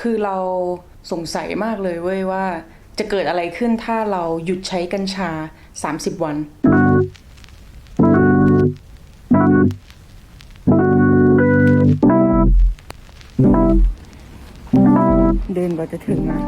คือเราสงสัยมากเลยเว้ยว่า จะเกิดอะไรขึ้นถ้าเราหยุดใช้กัญชา 30 วัน เดินกว่าจะถึงนะ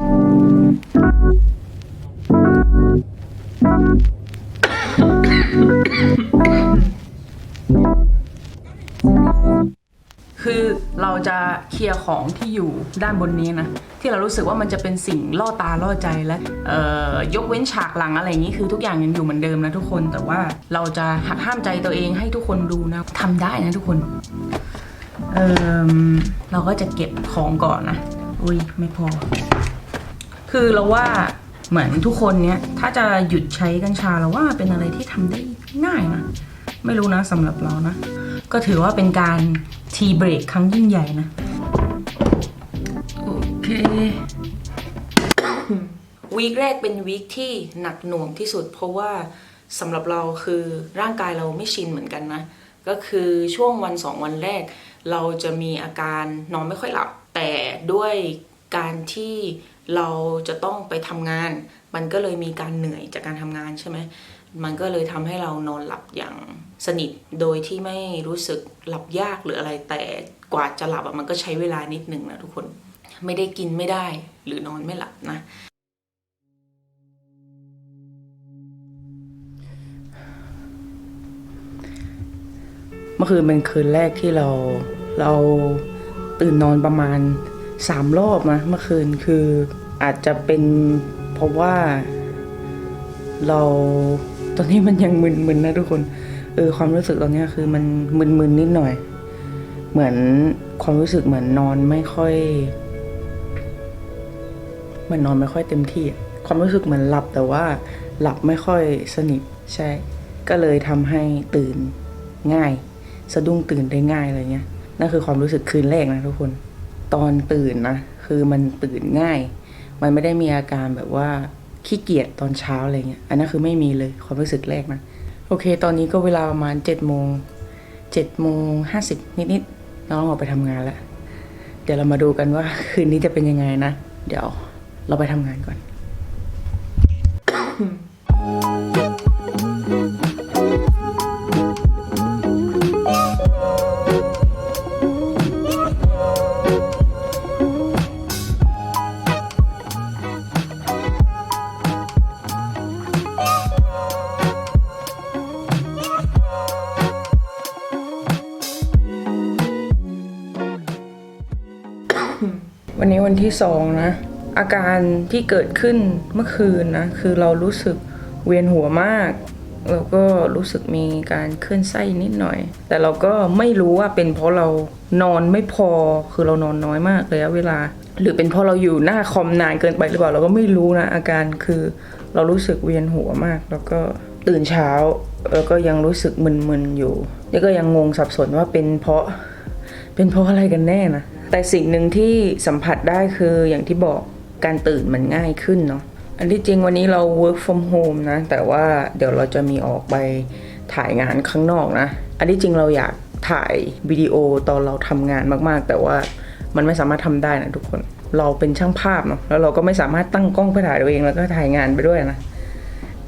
คือเราจะเคลียร์ของที่อยู่ด้านบนนี้นะ ที่เรารู้สึกว่ามันจะเป็นสิ่งล่อตาล่อใจและยกเว้นฉากหลังอะไรอย่างนี้คือทุกอย่างยังอยู่เหมือนเดิมนะทุกคนแต่ว่าเราจะหักห้ามใจตัวเองให้ทุกคนดูนะทำได้นะทุกคนเเราก็จะเก็บของก่อนนะอุ้ยไม่พอ คือเราว่าเหมือนทุกคนเนี้ยถ้าจะหยุดใช้กัญชาเราว่าเป็นอะไรที่ทำได้ง่ายนะไม่รู้นะสำหรับเรานะก็ถือว่าเป็นการ ทีเบรกครั้งยิ่งใหญ่นะ โอเค วีคแรกเป็นวีคที่หนักหน่วงที่สุด เพราะว่าสำหรับเราคือร่างกายเราไม่ชินเหมือนกันนะ ก็คือช่วงวันสองวันแรก เราจะมีอาการนอนไม่ค่อยหลับ แต่ด้วยการที่เราจะต้องไปทำงาน มันก็เลยมีการเหนื่อยจากการทำงานใช่ไหม มันก็เลยทำให้เรานอนหลับอย่างสนิทโดยที่ไม่รู้สึกหลับยากหรืออะไร แต่กว่าจะหลับมันก็ใช้เวลานิดหนึ่งนะทุกคน ไม่ได้กินไม่ได้หรือนอนไม่หลับนะ เมื่อคืนเป็นคืนแรกที่เราเราตื่นนอนประมาณสามรอบนะเมื่อคืนคืออาจจะเป็นเพราะว่าเรา ตอนนี้มันยังมึนๆนะทุกคน เออความรู้สึกตอนนี้คือมันมึนๆนิดหน่อย เหมือนความรู้สึกเหมือนนอนไม่ค่อยเหมือนนอนไม่ค่อยเต็มที่ ความรู้สึกเหมือนหลับแต่ว่าหลับไม่ค่อยสนิทใช่ ก็เลยทำให้ตื่นง่าย สะดุ้งตื่นได้ง่ายอะไรเงี้ยนั่นคือความรู้สึกคืนแรกนะทุกคน ตอนตื่นนะคือมันตื่นง่าย มันไม่ได้มีอาการแบบว่า ขี้เกียจตอนเช้าอะไรเงี้ยอันนั้นคือไม่มีเลยความรู้สึกแรกนะโอเค ตอนนี้ก็เวลาประมาณเจ็ดโมงเจ็ดโมงห้าสิบนิดๆน้องออกไปทำงานแล้ว เดี๋ยวเรามาดูกันว่าคืนนี้จะเป็นยังไงนะ เดี๋ยวเราไปทำงานก่อน วันนี้วันที่สองนะ อาการที่เกิดขึ้นเมื่อคืนนะ คือเรารู้สึกเวียนหัวมากแล้วก็รู้สึกมีการเคลื่อนไส้นิดหน่อย แต่เราก็ไม่รู้ว่าเป็นเพราะเรานอนไม่พอ คือเรานอนน้อยมากระยะเวลา หรือเป็นเพราะเราอยู่หน้าคอมนานเกินไปหรือเปล่า เราก็ไม่รู้นะ อาการคือเรารู้สึกเวียนหัวมาก แล้วก็ตื่นเช้า แล้วก็ยังรู้สึกมึนๆอยู่ แล้วก็ยังงงสับสนว่าเป็นเพราะ เป็นเพราะอะไรกันแน่นะ แต่สิ่งหนึ่งที่สัมผัสได้คืออย่างที่บอกการตื่นมันง่ายขึ้นเนาะอันที่จริงวันนี้เรา work from home นะ แต่ว่าเดี๋ยวเราจะมีออกไปถ่ายงานข้างนอกนะ อันที่จริงเราอยากถ่ายวิดีโอตอนเราทำงานมากๆ แต่ว่ามันไม่สามารถทำได้นะทุกคน เราเป็นช่างภาพเนาะแล้วเราก็ไม่สามารถตั้งกล้องเพื่อถ่ายตัวเองแล้วก็ถ่ายงานไปด้วยนะ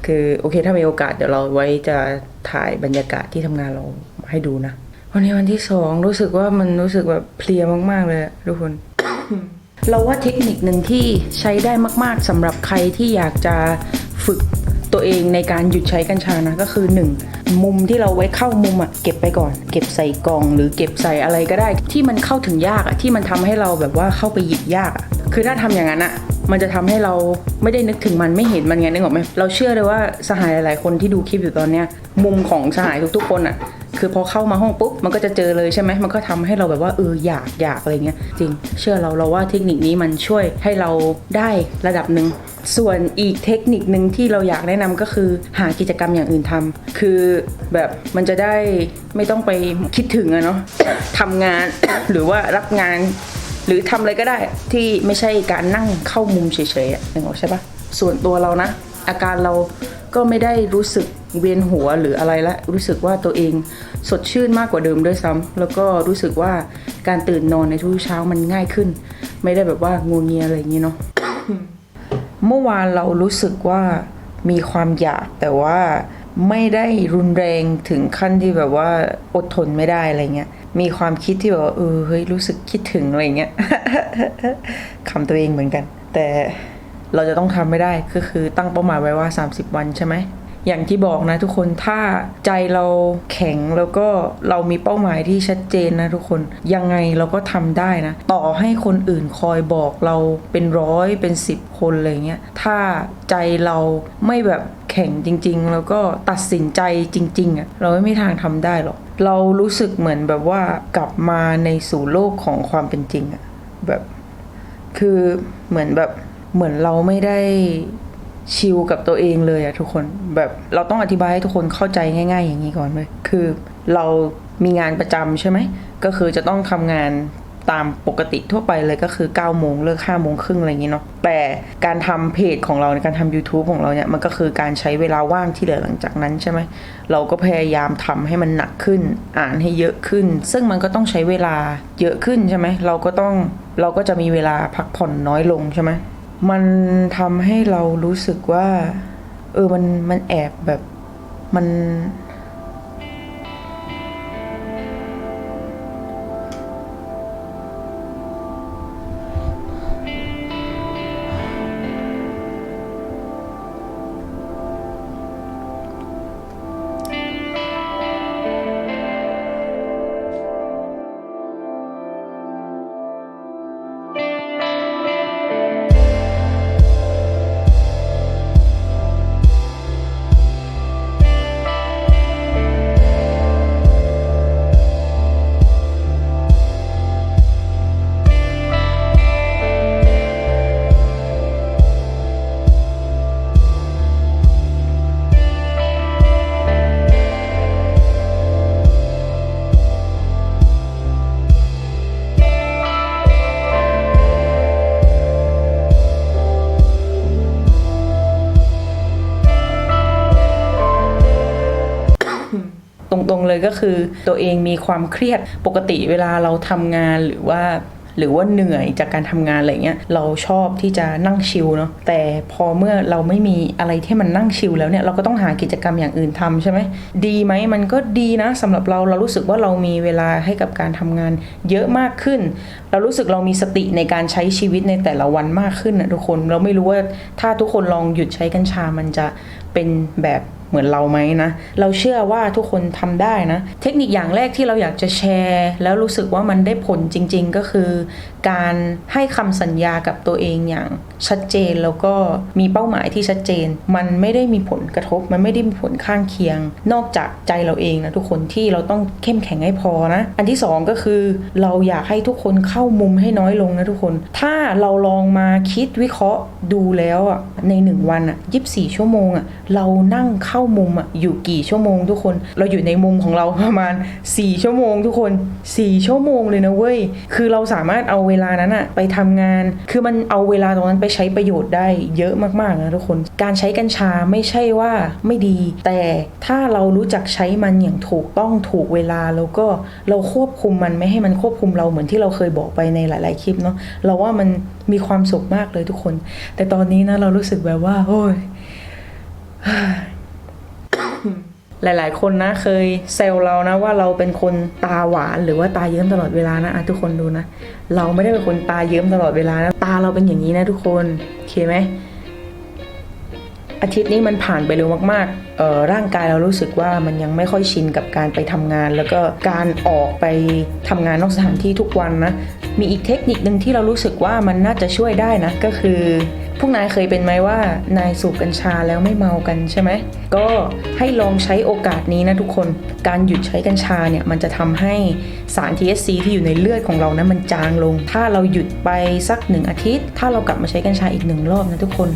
คือโอเคถ้ามีโอกาสเดี๋ยวเราไว้จะถ่ายบรรยากาศที่ทำงานเราให้ดูนะ วันนี้วันที่สองรู้สึกว่ามันรู้สึกแบบเพลียมาก ๆ เลยอะทุกคน เราว่าเทคนิคหนึ่งที่ใช้ได้มาก ๆสำหรับใครที่อยากจะฝึกตัวเองในการหยุดใช้กัญชานะก็คือหนึ่งมุมที่เราไว้เข้ามุมอะเก็บไปก่อน เก็บใส่กล่อง หรือเก็บใส่อะไรก็ได้ ที่มันเข้าถึงยากอะที่มันทำให้เราแบบว่าเข้าไปหยิบยากอะคือถ้าทำอย่างนั้นอะมันจะทำให้เราไม่ได้นึกถึงมันไม่เห็นมันไงนึกออกไหมเราเชื่อเลยว่าสหายหลายๆคนที่ดูคลิปอยู่ตอนเนี้ยมุมของสหายทุกๆคนอะ คือพอเข้ามาห้องปุ๊บมันก็จะเจอเลยใช่ไหมมันก็ทำให้เราแบบว่าเอออยากอยากอะไรเงี้ยจริง เชื่อเราเราว่าเทคนิคนี้มันช่วยให้เราได้ระดับหนึ่งส่วนอีกเทคนิคหนึ่งที่เราอยากแนะนำก็คือหากิจกรรมอย่างอื่นทำคือแบบมันจะได้ไม่ต้องไปคิดถึงอะเนาะทำงาน หรือว่ารับงาน หรือทำอะไรก็ได้ที่ไม่ใช่การนั่งเข้ามุมเฉยๆอะนึกออกใช่ปะส่วนตัวเรานะ อาการเราก็ไม่ได้รู้สึก เวียนหัวหรืออะไรละ รู้สึกว่าตัวเองสดชื่นมากกว่าเดิมด้วยซ้ำแล้วก็รู้สึกว่าการตื่นนอนในทุกเช้ามันง่ายขึ้น ไม่ได้แบบว่างูเงียอะไรอย่างนี้เนาะเมื่อวานเรารู้สึกว่ามีความอยากแต่ว่าไม่ได้รุนแรงถึงขั้นที่แบบว่าอดทนไม่ได้อะไรเงี้ย มีความคิดที่แบบว่าเออเฮ้ยรู้สึกคิดถึงอะไรเงี้ยคำตัวเองเหมือนกัน แต่เราจะต้องทำไม่ได้ก็คือตั้งเป้าหมายไว้ว่า 30 วันใช่ไหม อย่างที่บอกนะทุกคนถ้าใจเราแข็งแล้วก็เรามีเป้าหมายที่ชัดเจนนะทุกคนยังไงเราก็ทำได้นะ ต่อให้คนอื่นคอยบอกเราเป็นร้อยเป็นสิบคนอะไรเงี้ยถ้าใจเราไม่แบบแข็งจริง ๆ แล้วก็ตัดสินใจจริงๆอะ่ะเราไม่มีทางทำได้หรอกเรารู้สึกเหมือนแบบว่ากลับมาในสู่โลกของความเป็นจริงอะแบบคือเหมือนแบบเหมือนเราไม่ได้ ชิลกับตัวเองเลยอะทุกคนแบบเราต้องอธิบายให้ทุกคนเข้าใจง่าย ๆ อย่างนี้ก่อนเลยคือเรามีงานประจำใช่ไหมก็คือจะต้องทำงานตามปกติทั่วไปเลยก็คือ9ก้าโมงเลิกห้าโมงครึ่งอะไรอย่างนี้เนาะแต่การทำเพจของเราในการทำ YouTube ของเราเนี่ยมันก็คือการใช้เวลาว่างที่เหลือหลังจากนั้นใช่ไหมเราก็พยายามทำให้มันหนักขึ้น อ่านให้เยอะขึ้น ซึ่งมันก็ต้องใช้เวลาเยอะขึ้นใช่ไหมเราก็ต้องเราก็จะมีเวลาพักผ่อนน้อยลงใช่ไหม มันทำให้เรารู้สึกว่า เออมันมันแอบแบบมัน รงๆเลยก็คือ ตัวเองมีความเครียดปกติเวลาเราทำงานหรือว่าหรือว่าเหนื่อยจากการทำงานอะไรเงี้ยเราชอบที่จะนั่งชิลเนาะแต่พอเมื่อเราไม่มีอะไรที่มันนั่งชิลแล้วเนี่ยเราก็ต้องหากิจกรรมอย่างอื่นทำใช่ไหมดีไหมมันก็ดีนะสำหรับเราเรารู้สึกว่าเรามีเวลาให้กับการทำงานเยอะมากขึ้น เรารู้สึกเรามีสติในการใช้ชีวิตในแต่ละวันมากขึ้นนะทุกคนเราไม่รู้ว่าถ้าทุกคนลองหยุดใช้กัญชามันจะเป็นแบบ เหมือนเราไหมนะ เราเชื่อว่าทุกคนทำได้นะ เทคนิคอย่างแรกที่เราอยากจะแชร์ แล้วรู้สึกว่ามันได้ผลจริง ๆ ก็คือ การให้คำสัญญากับตัวเองอย่างชัดเจนแล้วก็มีเป้าหมายที่ชัดเจน มันไม่ได้มีผลกระทบ มันไม่ได้มีผลข้างเคียง นอกจากใจเราเองนะทุกคนที่เราต้องเข้มแข็งให้พอนะ อันที่สองก็คือ เราอยากให้ทุกคนเข้ามุมให้น้อยลงนะทุกคน ถ้าเราลองมาคิดวิเคราะห์ดูแล้วอะในหนึ่งวันอะยีิบสี่ชั่วโมงอะเรานั่งเข้ามุมอะอยู่กี่ชั่วโมงทุกคน เราอยู่ในมุมของเราประมาณ 4 ชั่วโมงทุกคน 4 ชั่วโมงเลยนะเว้ยคือเราสามารถเอาเวลานั้นอะไปทำงาน คือมันเอาเวลาตรงนั้นไปใช้ประโยชน์ได้เยอะมากๆนะทุกคน การใช้กัญชาไม่ใช่ว่าไม่ดี แต่ถ้าเรารู้จักใช้มันอย่างถูกต้องถูกเวลาแล้วก็เราควบคุมมันไม่ให้มันควบคุมเราเหมือนที่เราเคยบอกไปในหลาย ๆ คลิปเนาะเราว่ามันมีความสุขมากเลยทุกคน แต่ตอนนี้นะเรารู้สึกแบบว่าโอ้ย หลาย ๆ คนนะเคยเซลเรานะว่าเราเป็นคนตาหวานหรือว่าตาเยิ้มตลอดเวลานะะทุกคนดูนะ เราไม่ได้เป็นคนตาเยิ้มตลอดเวลานะตาเราเป็นอย่างนี้นะทุกคนโอเคไหมอาทิตย์นี้มันผ่านไปเร็วมากๆเอ่อร่างกายเรารู้สึกว่ามันยังไม่ค่อยชินกับการไปทำงาน แล้วก็การออกไปทำงานนอกสถานที่ทุกวันนะมีอีกเทคนิคหนึ่งที่เรารู้สึกว่ามันน่าจะช่วยได้นะก็คือ พวกนายเคยเป็นไหมว่านายสูบกัญชาแล้วไม่เมากันใช่ไหม ก็ให้ลองใช้โอกาสนี้นะทุกคน การหยุดใช้กัญชาเนี่ยมันจะทำให้สาร THC ที่อยู่ในเลือดของเรานะมันจางลง ถ้าเราหยุดไปสักหนึ่งอาทิตย์ ถ้าเรากลับมาใช้กัญชาอีกหนึ่งรอบนะทุกคน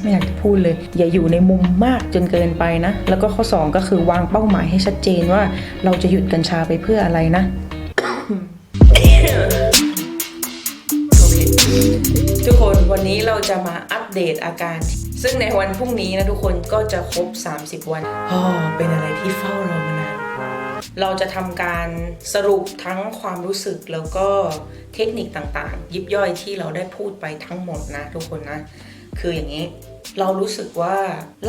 ไม่อยากจะพูดเลย อย่าอยู่ในมุมมากจนเกินไปนะ แล้วก็ข้อสองก็คือวางเป้าหมายให้ชัดเจนว่าเราจะหยุดกัญชาไปเพื่ออะไรนะ คนวันนี้เราจะมาอัปเดตอาการ ซึ่งในวันพรุ่งนี้นะทุกคนก็จะครบ 30 วันอ๋อเป็นอะไรที่เฝ้ารอมานาน เราจะทำการสรุปทั้งความรู้สึกแล้วก็เทคนิคต่างๆ ยิบย่อยที่เราได้พูดไปทั้งหมดนะทุกคนนะ คืออย่างนี้ เรารู้สึกว่า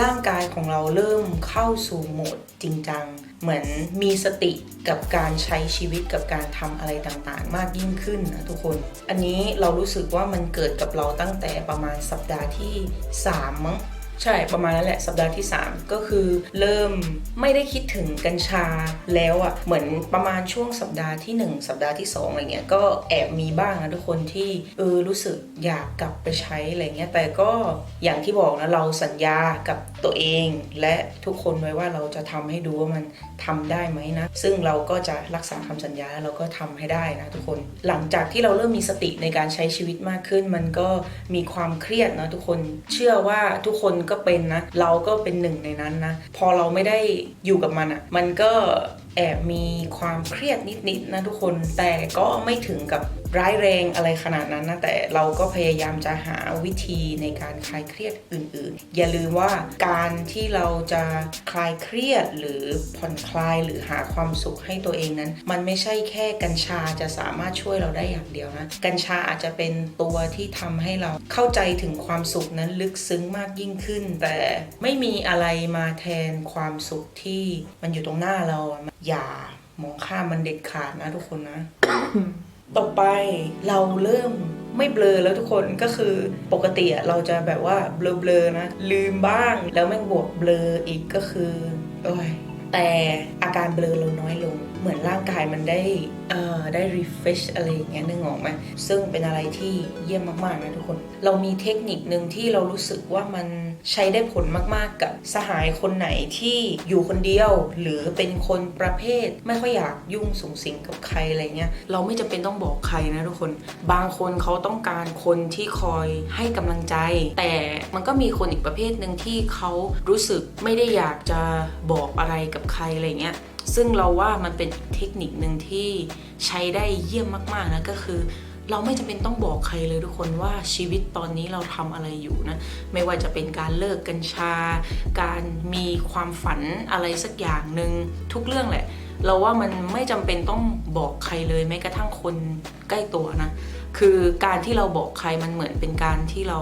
ร่างกายของเราเริ่มเข้าสู่โหมดจริงจัง เหมือนมีสติกับการใช้ชีวิตกับการทำอะไรต่างๆ มากยิ่งขึ้นนะทุกคน อันนี้เรารู้สึกว่ามันเกิดกับเราตั้งแต่ประมาณสัปดาห์ที่3มั้ง ใช่ประมาณนั้นแหละสัปดาห์ที่ 3 ก็คือเริ่มไม่ได้คิดถึงกัญชาแล้วอะ่ะเหมือนประมาณช่วงสัปดาห์ที่ 1 สัปดาห์ที่ 2อะไรเงี้ยก็แอบมีบ้างนะทุกคนที่เออรู้สึกอยากกลับไปใช้อะไรเงี้ยแต่ก็อย่างที่บอกนะเราสัญญากับ ตัวเองและทุกคนไว้ว่าเราจะทำให้ดูว่ามันทำได้ไหมนะ ซึ่งเราก็จะรักษาคำสัญญาแล้วเราก็ทำให้ได้นะทุกคน หลังจากที่เราเริ่มมีสติในการใช้ชีวิตมากขึ้น มันก็มีความเครียดนะทุกคนเชื่อว่าทุกคนก็เป็นนะ เราก็เป็นหนึ่งในนั้นนะ พอเราไม่ได้อยู่กับมันอะ่ะมันก็ แอบมีความเครียดนิดๆนะทุกคน แต่ก็ไม่ถึงกับร้ายแรงอะไรขนาดนั้นนะแต่เราก็พยายามจะหาวิธีในการคลายเครียดอื่นๆ อย่าลืมว่าการที่เราจะคลายเครียดหรือผ่อนคลายหรือหาความสุขให้ตัวเองนั้น มันไม่ใช่แค่กัญชาจะสามารถช่วยเราได้อย่างเดียวนะกัญชาอาจจะเป็นตัวที่ทำให้เราเข้าใจถึงความสุขนั้นลึกซึ้งมากยิ่งขึ้น แต่ไม่มีอะไรมาแทนความสุขที่มันอยู่ตรงหน้าเราอย่ามองข้ามมันเด็ดขาดนะทุกคนนะ ต่อไปเราเริ่มไม่เบลอแล้วทุกคนก็คือปกติเราจะแบบว่าเบลอๆนะ ลืมบ้างแล้วแม่งบวกเบลออีกก็คือ โอ้ยแต่อาการเบลอเราน้อยลง เหมือนร่างกายมันได้ได้ refresh อะไรอย่างเงี้ยนึกออกไหมซึ่งเป็นอะไรที่เยี่ยมมากๆนะทุกคน เรามีเทคนิคหนึ่งที่เรารู้สึกว่ามันใช้ได้ผลมากๆกับสหายคนไหนที่อยู่คนเดียว หรือเป็นคนประเภทไม่ค่อยอยากยุ่งสุงสิงกับใครอะไรเงี้ยเราไม่จำเป็นต้องบอกใครนะทุกคน บางคนเขาต้องการคนที่คอยให้กำลังใจ แต่มันก็มีคนอีกประเภทหนึ่งที่เขารู้สึกไม่ได้อยากจะบอกอะไรกับใครอะไรเงี้ย ซึ่งเราว่ามันเป็นเทคนิคหนึ่งที่ใช้ได้เยี่ยมมากๆนะก็คือ เราไม่จำเป็นต้องบอกใครเลยทุกคนว่าชีวิตตอนนี้เราทำอะไรอยู่นะ ไม่ว่าจะเป็นการเลิกกัญชา การมีความฝันอะไรสักอย่างหนึ่งทุกเรื่องแหละ เราว่ามันไม่จำเป็นต้องบอกใครเลยแม้กระทั่งคนใกล้ตัวนะ คือการที่เราบอกใครมันเหมือนเป็นการที่เรา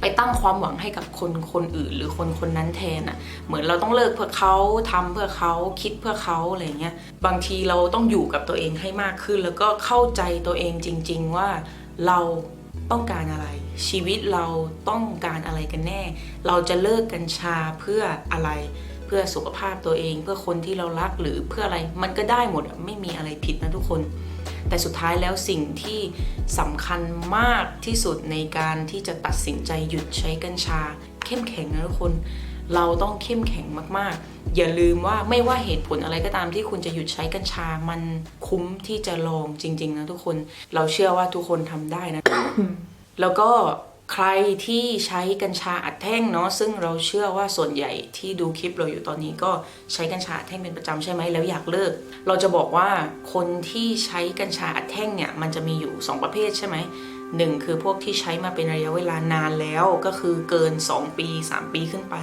ไปตั้งความหวังให้กับคนคนอื่น หรือคนคนนั้นแทนอะ่ะ เหมือนเราต้องเลิกเพื่อเขาทำเพื่อเขาคิดเพื่อเขาอะไรเงี้ย บางทีเราต้องอยู่กับตัวเองให้มากขึ้น แล้วก็เข้าใจตัวเองจริง ๆ ว่าเราต้องการอะไร ชีวิตเราต้องการอะไรกันแน่ เราจะเลิกกัญชาเพื่ออะไร เพื่อสุขภาพตัวเอง เพื่อคนที่เรารักหรือเพื่ออะไรมันก็ได้หมดไม่มีอะไรผิดนะทุกคน แต่สุดท้ายแล้วสิ่งที่สำคัญมากที่สุดในการที่จะตัดสินใจหยุดใช้กัญชา เข้มแข็งนะทุกคน เราต้องเข้มแข็งมากๆ อย่าลืมว่าไม่ว่าเหตุผลอะไรก็ตามที่คุณจะหยุดใช้กัญชา มันคุ้มที่จะลองจริง ๆ นะทุกคน เราเชื่อว่าทุกคนทำได้นะ แล้วก็ ใครที่ใช้กัญชาอัดแท่งเนาะซึ่งเราเชื่อว่าส่วนใหญ่ที่ดูคลิปเราอยู่ตอนนี้ก็ใช้กัญชาอัดแท่งเป็นประจำใช่ไหมแล้วอยากเลิก เราจะบอกว่าคนที่ใช้กัญชาอัดแท่งเนี่ยมันจะมีอยู่ 2 ประเภทใช่ไหมหนึ่งคือพวกที่ใช้มาเป็นระยะเวลานานแล้วก็คือเกิน 2 ปี 3 ปีขึ้นไป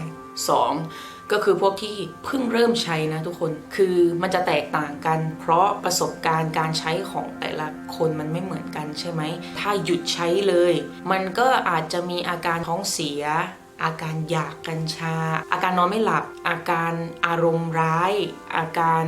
2 ก็คือพวกที่เพิ่งเริ่มใช้นะทุกคน คือมันจะแตกต่างกัน เพราะประสบการณ์การใช้ของแต่ละคนมันไม่เหมือนกันใช่ไหม ถ้าหยุดใช้เลย มันก็อาจจะมีอาการท้องเสีย อาการอยากกัญชา อาการนอนไม่หลับ อาการอารมณ์ร้าย อาการ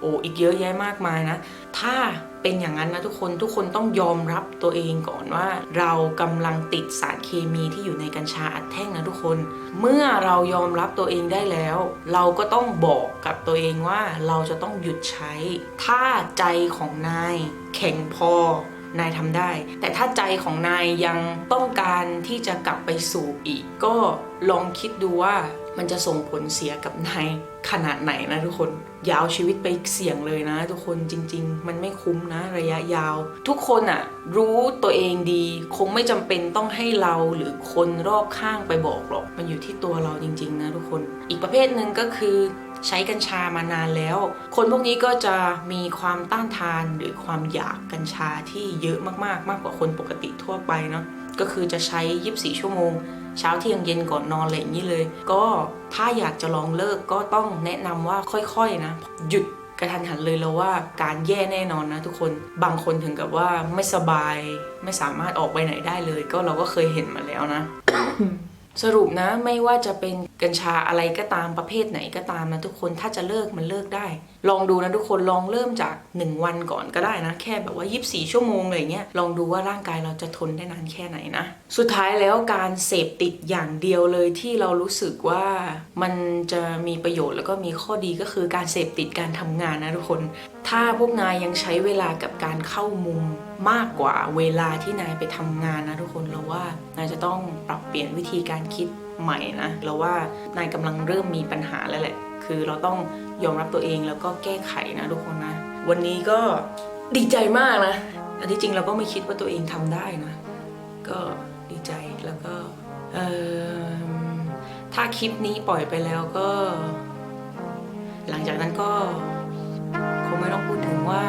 โอ้อีกเยอะแยะมากมายนะ ถ้า เป็นอย่างนั้นนะทุกคนทุกคนต้องยอมรับตัวเองก่อนว่า เรากำลังติดสารเคมีที่อยู่ในกัญชาอัดแท่งนะทุกคน เมื่อเรายอมรับตัวเองได้แล้ว เราก็ต้องบอกกับตัวเองว่าเราจะต้องหยุดใช้ ถ้าใจของนายแข็งพอนายทำได้ แต่ถ้าใจของนายยังต้องการที่จะกลับไปสู่อีก ก็ลองคิดดูว่า มันจะส่งผลเสียกับนายขนาดไหนนะทุกคน ยาเอาชีวิตไปเสี่ยงเลยนะ ทุกคนจริง ๆ มันไม่คุ้มนะระยะยาว ทุกคนอะรู้ตัวเองดี คงไม่จำเป็นต้องให้เราหรือคนรอบข้างไปบอกหรอก มันอยู่ที่ตัวเราจริง ๆ นะทุกคน อีกประเภทหนึ่งก็คือใช้กัญชามานานแล้ว คนพวกนี้ก็จะมีความต้านทานหรือความอยากกัญชาที่เยอะมากๆ มากกว่าคนปกติทั่วไปเนาะก็คือจะใช้ 24 ชั่วโมง เช้าเที่ยงเย็นก่อนนอนอะไรอย่างนี้เลย ก็ถ้าอยากจะลองเลิกก็ต้องแนะนำว่าค่อยๆนะ หยุดกระทันหันเลยแล้วว่าการแย่แน่นอนนะทุกคนบางคนถึงกับว่าไม่สบายไม่สามารถออกไปไหนได้เลย ก็เราก็เคยเห็นมาแล้วนะ สรุปนะไม่ว่าจะเป็นกัญชาอะไรก็ตามประเภทไหนก็ตามนะทุกคนถ้าจะเลิกมันเลิกได้ ลองดูนะทุกคนลองเริ่มจาก 1 วันก่อนก็ได้นะ แค่แบบว่า 24 ชั่วโมงอะไรเงี้ยลองดูว่าร่างกายเราจะทนได้นานแค่ไหนนะ สุดท้ายแล้วการเสพติดอย่างเดียวเลยที่เรารู้สึกว่ามันจะมีประโยชน์แล้วก็มีข้อดีก็คือการเสพติดการทำงานนะทุกคน ถ้าพวกนายยังใช้เวลากับการเข้ามุม มากกว่าเวลาที่นายไปทำงานนะทุกคนเราว่านายจะต้องปรับเปลี่ยนวิธีการคิดใหม่นะเราว่านายกำลังเริ่มมีปัญหาแล้วแหละ คือเราต้องยอมรับตัวเองแล้วก็แก้ไขนะทุกคนนะ วันนี้ก็ดีใจมากนะอันที่จริงเราก็ไม่คิดว่าตัวเองทำได้นะ ก็ดีใจแล้วก็ถ้าคลิปนี้ปล่อยไปแล้วก็ หลังจากนั้นก็คงไม่ต้องพูดถึงว่า